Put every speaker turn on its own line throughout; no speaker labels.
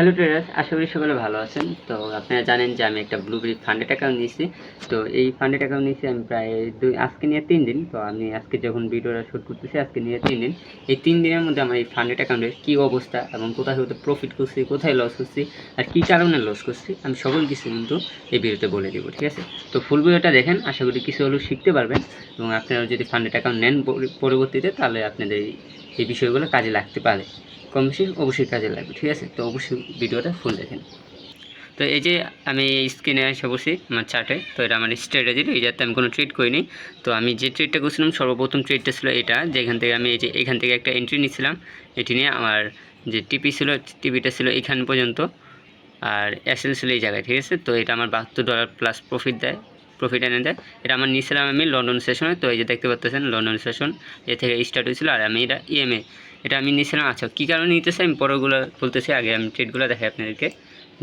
Hello traders আশা করি সকলে ভালো আছেন। তো আপনারা জানেন যে আমি একটা ব্লুবেরি ফান্ডেড অ্যাকাউন্ট নিয়েছি। তো এই ফান্ডেড অ্যাকাউন্ট নিয়েছি আমি প্রায় দুই আজকে নিয়ে তিন দিন। তো আমি আজকে যখন ভিডিওটা শ্যুট করতেছি, আজকে নিয়ে তিন দিন। এই তিন দিনের মধ্যে আমার এই ফান্ডেড অ্যাকাউন্টের কী অবস্থা এবং কোথায় কোথায় প্রফিট করছি, কোথায় লস করছি আর কী কারণে লস করছি, আমি সকল কিছু কিন্তু এই ভিডিওতে বলে দেবো, ঠিক আছে? তো ফুল ভিডিওটা দেখেন, আশা করি কিছু হলেও শিখতে পারবেন এবং আপনারা যদি ফান্ডেড অ্যাকাউন্ট নেন পরবর্তীতে, তাহলে আপনাদের এই বিষয়গুলো কাজে লাগতে পারে। কম বেশি অবশ্যই কাজে লাগবে, ঠিক আছে? তো অবশ্যই ভিডিওটা ফুল দেখেন। তো এই যে আমি স্ক্রিনে এসে বসি আমার চার্টে তো এটা আমার স্ট্র্যাটেজি এই যাতে আমি কোনো ট্রেড করিনি। তো আমি যে ট্রেডটা করছিলাম, সর্বপ্রথম ট্রেডটা ছিল এটা, যেখান থেকে আমি এই যে এখান থেকে একটা এন্ট্রি নিয়েছিলাম এটি নিয়ে আমার যে টিপি ছিল টিপিটা ছিল এখান পর্যন্ত, আর এসএল ছিল এই জায়গায়, ঠিক আছে? তো এটা আমার বাহাত্তর ডলার প্লাস প্রফিট দেয়। প্রফিট এনে দেয়। এটা আমার নিয়েছিলাম আমি লন্ডন সেশনে তো এই যে দেখতে পাচ্ছেন লন্ডন সেশন এ থেকে স্টার্ট হয়েছিল আর আমি এটা ইএমএ এটা আমি নিয়েছিলাম আচ্ছা কী কারণে নিতেছি আমি পরেগুলো বলতেছি, আগে আমি ট্রেডগুলো দেখাই আপনাদেরকে,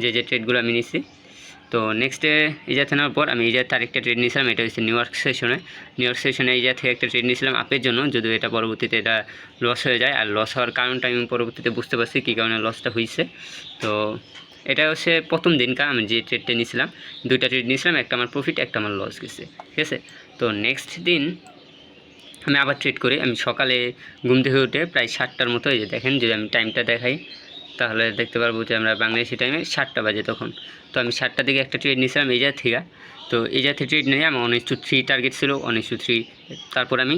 যে যে ট্রেডগুলো আমি নিয়েছি তো নেক্সটে এই জাতে নেওয়ার পর আমি এই জাতে আরেকটা ট্রেড নিয়েছিলাম, এটা হচ্ছে নিউ ইয়র্ক সেশনে নিউ ইয়র্ক সেশনে এই জাত থেকে একটা ট্রেড নিয়েছিলাম আপের জন্য, যদিও এটা পরবর্তীতে এটা লস হয়ে যায়। আর লস হওয়ার কারণটা আমি পরবর্তীতে বুঝতে পারছি, কী কারণে লসটা হয়েছে। তো এটা হচ্ছে প্রথম দিনকার আমি যে ট্রেডটা নিয়েছিলাম, দুইটা ট্রেড নিয়েছিলাম, একটা আমার প্রফিট একটা আমার লস গেছে, ঠিক আছে? তো নেক্সট দিন আমি আবার ট্রেড করি, আমি সকালে ঘুম থেকে উঠে প্রায় সাতটার মতো, এই যে দেখেন, যদি আমি টাইমটা দেখাই, তাহলে দেখতে পারব যে আমরা বাংলাদেশি টাইমে সাতটা বাজে তখন। তো আমি সাতটা দিকে একটা ট্রেড নিয়েছিলাম এই জায়গা থেকে তো এই থেকে ট্রেড নিয়ে আমার অনেক টু থ্রি টার্গেট ছিল অনেক টু থ্রি তারপর আমি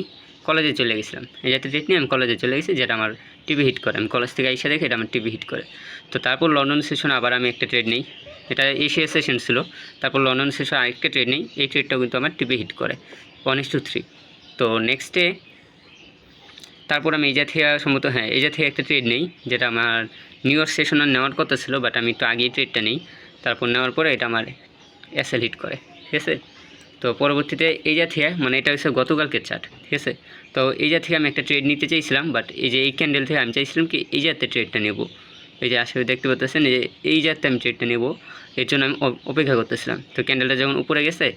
কলেজে চলে গেছিলাম। এই জাতীয় ট্রেড নিয়ে আমি কলেজে চলে গেছি, যেটা আমার টিভি হিট করে। আমি কলেজ থেকে এসে দেখে এটা আমার টিভি হিট করে। তো তারপর লন্ডন সেশন আবার আমি একটা ট্রেড নিই। এটা এশিয়া সেশন ছিল। তারপর লন্ডন সেশন আরেকটা ট্রেড নেই। এই ট্রেডটাও কিন্তু আমার টিভি হিট করে। ওয়ান ইস টু থ্রি তো নেক্সটে তারপর আমি এই যা থেকে সম্ভবত হ্যাঁ এই যা থেকে একটা ট্রেড নেই, যেটা আমার নিউ ইয়র্ক সেশন নেওয়ার কথা ছিল বাট আমি একটু আগেই ট্রেডটা নেই। তারপর নেওয়ার পরে এটা আমার এসএল হিট করে। ঠিক আছে? তো পরবর্তীতে এই যা থেকে মানে এটা হচ্ছে গতকালকের চার্ট ঠিক আছে? তো এই যা থেকে আমি একটা ট্রেড নিতে চাইছিলাম বাট এই যে এই ক্যান্ডেল থেকে আমি চাইছিলাম কি এই যাতে ট্রেডটা নেব। এই যে আসলে দেখতে পাচ্ছেন যে এই যাতে আমি ট্রেডটা নেব, এর জন্য আমি অপেক্ষা করতেছিলাম। তো ক্যান্ডেলটা যখন উপরে গেছে,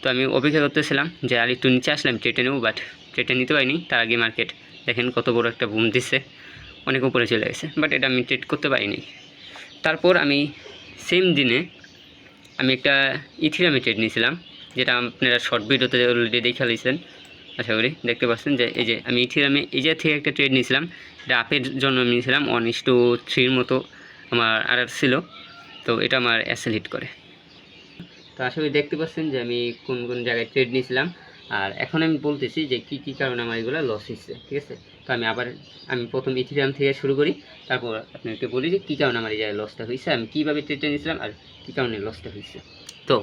তো আমি অপেক্ষা করতেছিলাম যে আর একটু নিচে আসলাম ট্রেডটা নেব বাট ট্রেডটা নিতে পারিনি। তার আগে মার্কেট দেখেন কত বড় একটা বুম দিচ্ছে অনেক উপরে চলে গেছে বাট এটা আমি ট্রেড করতে পারিনি। তারপর আমি সেম দিনে আমি একটা ইথিরামে ট্রেড নিয়েছিলাম। যেটা আপনারা শর্ট ভিডিওতে অলরেডি দেখে লিয়েছেন আশা করি দেখতে পাচ্ছেন যে এই যে আমি ইথিরামে এই যে থেকে একটা ট্রেড নিয়েছিলাম, এটা আপের জন্য নিয়েছিলাম ওয়ান ইস টু থ্রির মতো আমার আর ছিল, তো এটা আমার অ্যাসেল হিট করে। তো আশা করি দেখতে পাচ্ছেন যে আমি কোন কোন জায়গায় ট্রেড নিয়েছিলাম, আর এখন আমি বলতেছি যে কী কী কারণে আমার এগুলো লস হচ্ছে ঠিক আছে? তো আমি আবার, আমি প্রথম ইথিরিয়াম থেকে শুরু করি, তারপর আপনাকে বলি যে কী কারণে আমার এই জায়গায় লসটা হয়েছে আমি কীভাবে ট্রেডটা নিয়েছিলাম আর কী কারণে লসটা হয়েছে তো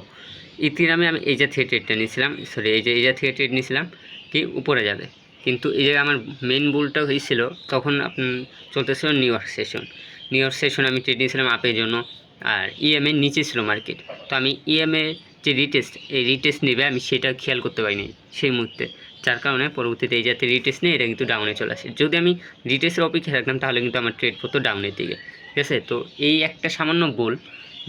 ইথিরামে আমি এই যে থেকে ট্রেডটা নিয়েছিলাম সরি এই যে এই যে থেকে ট্রেড নিয়েছিলাম, কি উপরে যাবে। কিন্তু এই যে আমার মেন বুলটা হয়েছিল, তখন চলতেছিল New York session New York session আমি ট্রেড নিয়েছিলাম আপের জন্য, আর ইএমএ নিচে ছিল মার্কেট তো আমি ইএমএ যে রিটেস্ট এই রিটেস্ট নেবে, আমি সেটা খেয়াল করতে পারিনি সেই মুহূর্তে। যার কারণে পরবর্তীতে এই যাতে রিটেস্ট নেই, এটা কিন্তু ডাউনে চলে আসে। যদি আমি রিটেস্টের অপেক্ষা রাখতাম তাহলে কিন্তু আমার ট্রেড পড়তো ডাউনের দিকে। ঠিক আছে? তো এই একটা সামান্য বল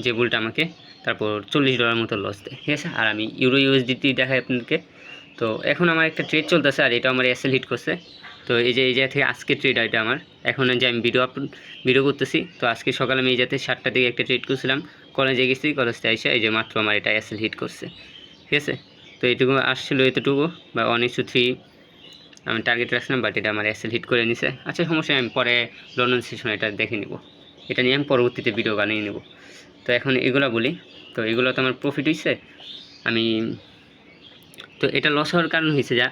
যে বলটা আমাকে তারপর চল্লিশ ডলার মতো লস দেয়। ঠিক আছে? আর আমি ইউরো ইউএসডিটি দেখাই আপনাদেরকে। তো এখন আমার একটা ট্রেড চলতেছে আর এটা আমার এসএল হিট করছে। তো এই যে, এই জায়গা থেকে আজকে ট্রেড এটা আমার। এখন যে আমি ভিডিও আপলোড ভিডিও করতেছি। তো আজকে সকালে আমি এই জাতে সাতটা দিকে একটা ট্রেড করছিলাম। কলেজে গেছি কলেজ থেকে এসে এই যে মাত্র আমার এটা এসএল হিট করছে। ঠিক আছে? তো এইটুকু আসছিল এতটুকু বা ওয়ান ইস্যু থ্রি আমি টার্গেট রাখছিলাম বাট এটা আমার এসএল হিট করে নিছে। আচ্ছা সমস্যা আমি পরে লন্ডন সেশন এটা দেখে নিব। এটা নিয়ে আমি পরবর্তীতে ভিডিও বানিয়ে নেব। তো এখন এগুলো বলি। তো এগুলো তো আমার প্রফিট হয়েছে আমি তো এটা লস হওয়ার কারণ হয়েছে যা,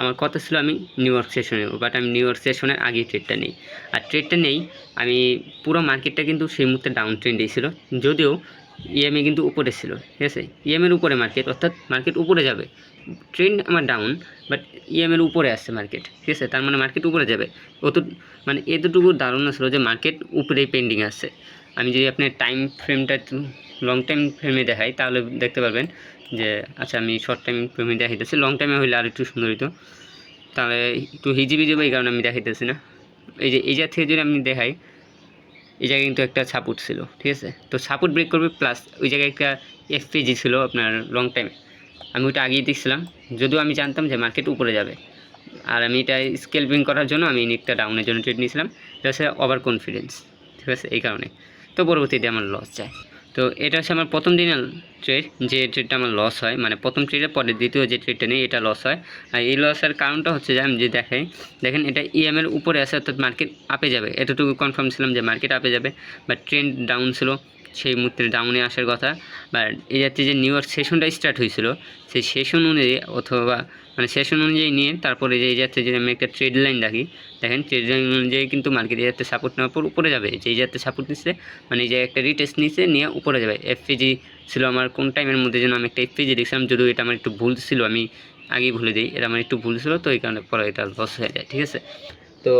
আমার কথা ছিল আমি নিউ ইয়র্ক সেশনে বাট আমি নিউ ইয়র্ক সেশনের আগে ট্রেডটা নেই। আর ট্রেডটা নেই, আমি পুরো মার্কেটটা কিন্তু সেই মুহূর্তে ডাউন ট্রেন্ডেই ছিল। যদিও ইএমএ কিন্তু উপরে ছিল, ঠিক আছে? ইএমএর উপরে মার্কেট অর্থাৎ মার্কেট উপরে যাবে। ট্রেন্ড আমার ডাউন বাট ইএমএর উপরে আসছে মার্কেট ঠিক আছে? তার মানে মার্কেট উপরে যাবে। অত মানে এতটুকু ধারণা ছিল যে মার্কেট উপরেই পেন্ডিং আসছে আমি যদি আপনার টাইম ফ্রেমটা একটু লং টাইম ফ্রেমে দেখাই, তাহলে দেখতে পারবেন যে আচ্ছা আমি শর্ট টাইম ফ্রেমে দেখাইতেছি। লং টাইমে হইলে আর একটু সুন্দর হইতো। তাহলে একটু হিজিবি যাবে এই কারণে আমি দেখাইতেছি না। এই যে, এই জায়গা থেকে যদি আমি দেখাই, এই জায়গায় কিন্তু একটা সাপোর্ট ছিল, ঠিক আছে? তো সাপোর্ট ব্রেক করবে প্লাস ওই জায়গায় একটা এফপিজি ছিল আপনার লং টাইমে আমি ওটা আগেই দেখছিলাম। যদিও আমি জানতাম যে মার্কেট উপরে যাবে। আর আমি এটা স্কেলপিং করার জন্য আমি নিকটা ডাউনের জন্য ট্রেড নিয়েছিলাম। এটা হচ্ছে ওভার কনফিডেন্স ঠিক আছে? এই কারণে। তো পরবর্তীতে আমার লস যায়। তো এটা হচ্ছে আমার প্রথম দিনের ট্রেড যে ট্রেডটা আমার লস হয়। মানে প্রথম ট্রেডের পরে দ্বিতীয় যে ট্রেডটা নেই এটা লস হয়। আর এই লসের কারণটা হচ্ছে যে আমি যে দেখাই, দেখেন এটা ইএম এর উপরে আছে, অর্থাৎ মার্কেট আপে যাবে। এতটুকু কনফার্ম ছিলাম যে মার্কেট আপে যাবে। বা ট্রেন্ড ডাউন ছিল, সেই মুহূর্তে ডাউনে আসার কথা। বা এই যাচ্ছে যে নিউ ইয়র্ক সেশনটা স্টার্ট হয়েছিল, সেই সেশন অনুযায়ী অথবা মানে সেশন অনুযায়ী নিয়ে তারপরে যে যাচ্ছে যদি আমি একটা ট্রেড লাইন রাখি, দেখেন ট্রেড লাইন অনুযায়ী কিন্তু মার্কেট এই যাতে সাপোর্ট নেওয়ার পর উপরে যাবে। যে এই যাতে সাপোর্ট নিচ্ছে মানে যে একটা রিটেস্ট নিচ্ছে, নিয়ে উপরে যাবে। এফপিজি ছিল আমার কোন টাইমের মধ্যে যেন আমি একটা এফপিজি দেখছিলাম, যদিও এটা আমার একটু ভুল ছিল, আমি আগেই ভুলে দিই এটা আমার একটু ভুল ছিল, তো এই কারণে পরে এটা লস হয়ে যায়, ঠিক আছে? তো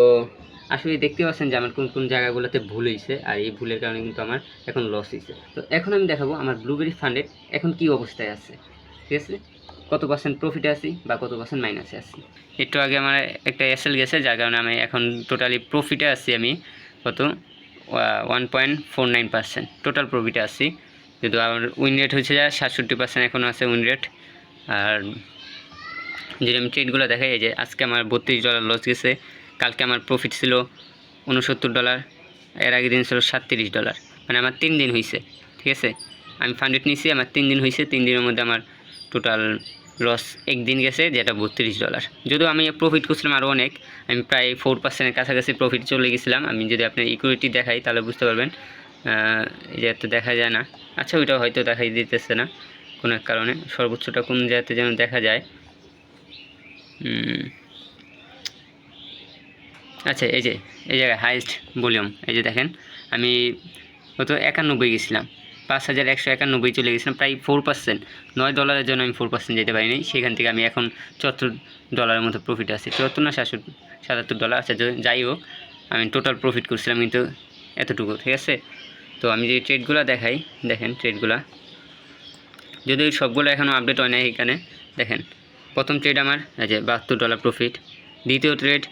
আসলে দেখতে পাচ্ছেন যে আমার কোন কোন জায়গাগুলোতে ভুল হয়েছে, আর এই ভুলের কারণে কিন্তু আমার এখন লস হয়েছে। তো এখন আমি দেখাবো আমার ব্লুবেরি ফান্ডের এখন কি অবস্থায় আছে, ঠিক আছে? কত পার্সেন্ট প্রফিটে আছি বা কত পার্সেন্ট মাইনাসে আছি? একটু আগে আমার একটা এসএল গেছে, যার কারণে আমি এখন টোটালি প্রফিটে আছি আমি। কত? One point four nine percent total প্রফিটে আছি। যেহেতু আমার উইন রেট হচ্ছে যা সাতষট্টি পার্সেন্ট এখনও আছে উইন রেট আর যদি আমি ট্রেডগুলো দেখাই যে আজকে আমার বত্রিশ ডলার লস গেছে, কালকে আমার প্রফিট ছিল উনসত্তর ডলার এর আগের দিন ছিল সাতত্রিশ ডলার মানে আমার তিন দিন হয়েছে ঠিক আছে? আমি ফান্ডেড নিয়েছি আমার তিন দিন হয়েছে তিন দিনের মধ্যে আমার টোটাল লস একদিন গেছে, যেটা বত্রিশ ডলার যদিও আমি প্রফিট করছিলাম আরও অনেক, আমি প্রায় ফোর পার্সেন্টের কাছাকাছি প্রফিট চলে গেছিলাম। আমি যদি আপনার ইকুইটি দেখাই, তাহলে বুঝতে পারবেন যে এত দেখা যায় না। আচ্ছা ওইটা হয়তো দেখাই দিতেছে না, কোনো এক কারণে। সর্বোচ্চটা কোন জায়গাতে যেন দেখা যায়। আচ্ছা এই যে, এই জায়গায় হাইস্ট ভলিউম এই যে দেখেন, আমি কত? একানব্বই গেছিলাম। পাঁচ হাজার একশো একানব্বই চলে গেছিলাম প্রায় ফোর পার্সেন্ট নয় ডলারের জন্য আমি ফোর পার্সেন্ট যেতে পারিনি সেখান থেকে আমি এখন চুয়াত্তর ডলারের মতো প্রফিট আছে। চুয়াত্তর না, সাতষট্টি, সাতাত্তর ডলার আছে। যাই হোক, আমি টোটাল প্রফিট করছিলাম কিন্তু এতটুকু, ঠিক আছে? তো আমি যে ট্রেডগুলো দেখাই, দেখেন ট্রেডগুলো যদিও সবগুলো এখনও আপডেট হয় না এখানে, দেখেন। প্রথম ট্রেড আমার, এই যে বাহাত্তর ডলার প্রফিট দ্বিতীয় ট্রেড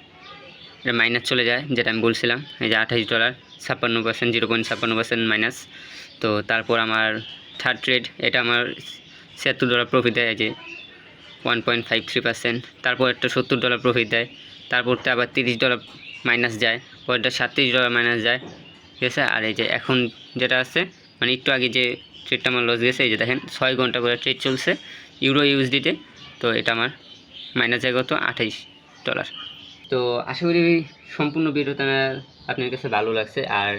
এটা মাইনাস চলে যায়, যেটা আমি বলছিলাম, এই যে আঠাশ ডলার ছাপ্পান্ন পার্সেন্ট জিরো পয়েন্ট ছাপ্পান্ন পার্সেন্ট মাইনাস তো তারপর আমার থার্ড ট্রেড এটা আমার ছিয়াত্তর ডলার প্রফিট দেয় যে one point five three percent তারপর একটা সত্তর ডলার প্রফিট দেয় তারপরটা আবার তিরিশ ডলার মাইনাস যায়, পরেরটা সাতত্রিশ ডলার মাইনাস যায়, ঠিক আছে? আর এই যে এখন যেটা আছে মানে একটু আগে যে ট্রেডটা আমার লস গেছে, এই যে দেখেন ছয় ঘণ্টা করে ট্রেড চলছে ইউরো ইউএসডিতে তো এটা আমার মাইনাস যায় কত আঠাইশ ডলার তো আশা করি সম্পূর্ণ ভিডিওটা আপনার কাছে ভালো লাগছে, আর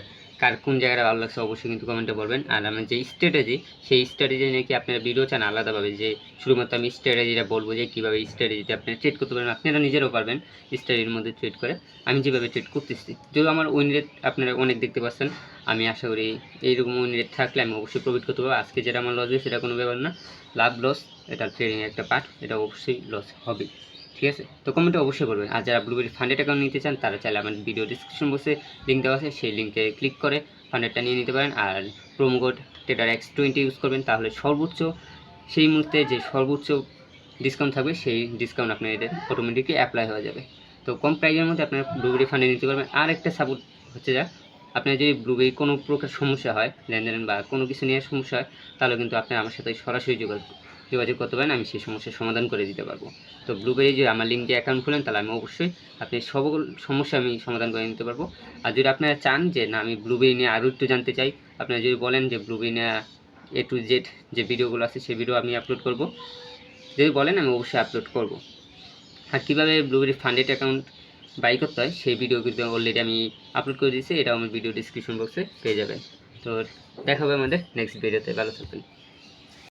কার কোন জায়গাটা ভালো লাগছে অবশ্যই কিন্তু কমেন্টে বলবেন। আর আমার যে স্ট্র্যাটেজি সেই স্ট্র্যাটেজি নাকি আপনারা ভিডিও চান আলাদাভাবে? যে শুধুমাত্র আমি স্ট্র্যাটেজিটা বলব যে কীভাবে স্ট্র্যাটেজিতে আপনারা ট্রেড করতে পারেন আপনারা নিজেরাও পারবেন স্ট্র্যাটেজির মধ্যে ট্রেড করে। আমি যেভাবে ট্রেড করতেছি, যদিও আমার উইন রেট আপনারা অনেক দেখতে পাচ্ছেন, আমি আশা করি এইরকম উইন রেট থাকলে আমি অবশ্যই প্রফিট করতে পারব। আজকে যেটা আমার লস হয়েছে, সেটা কোনো ব্যাপার না। লাভ লস এটা ট্রেডিংয়ের একটা পার্ট এটা অবশ্যই লস হবে। ঠিক আছে? তো কমেন্টে অবশ্যই করবেন আর যারা ব্লুবেরি ফান্ডেড অ্যাকাউন্ট নিতে চান, তারা চাইলে আমার ভিডিও ডিসক্রিপশন বক্সে লিঙ্ক দেওয়া আছে, সেই লিঙ্কে ক্লিক করে ফান্ডেডটা নিয়ে নিতে পারেন। আর প্রোমো কোড টেটার এক্স টোয়েন্টি ইউজ করবেন, তাহলে সর্বোচ্চ সেই মুহূর্তে যে সর্বোচ্চ ডিসকাউন্ট থাকবে, সেই ডিসকাউন্ট আপনার এদের অটোমেটিকলি অ্যাপ্লাই হয়ে যাবে। তো কম প্রাইসের মধ্যে আপনার ব্লুবেরি ফান্ডে নিতে পারবেন। আর একটা সাপোর্ট হচ্ছে যা, আপনার যদি ব্লুবেরি কোনো প্রকার সমস্যা হয়, লেনদেন বা কোনো কিছু নিয়ে সমস্যা হয়, তাহলে কিন্তু আপনি আমার সাথে সরাসরি যোগাযোগ যোগাযোগ করতে পারেন আমি সেই সমস্যার সমাধান করে দিতে পারব। তো ব্লুবেরি যদি আমার লিঙ্ক দিয়ে অ্যাকাউন্ট খুলেন, তাহলে আমি অবশ্যই আপনি সকল সমস্যা আমি সমাধান করে নিতে পারব। আর যদি আপনারা চান যে, না, আমি ব্লুবেরি নিয়ে আরও একটু জানতে চাই, আপনারা যদি বলেন যে ব্লুবেরি নিয়ে এ টু জেড যে ভিডিওগুলো আছে, সেই ভিডিও আমি আপলোড করব। যদি বলেন, আমি অবশ্যই আপলোড করব। আর কীভাবে ব্লুবেরি ফান্ডেড অ্যাকাউন্ট বাই করতে হয়, সেই ভিডিও কিন্তু অলরেডি আমি আপলোড করে দিয়েছি, এটাও আমার ভিডিও ডিসক্রিপশন বক্সে পেয়ে যাবেন। তো দেখা হবে আমাদের নেক্সট ভিডিওতে ভালো থাকবেন।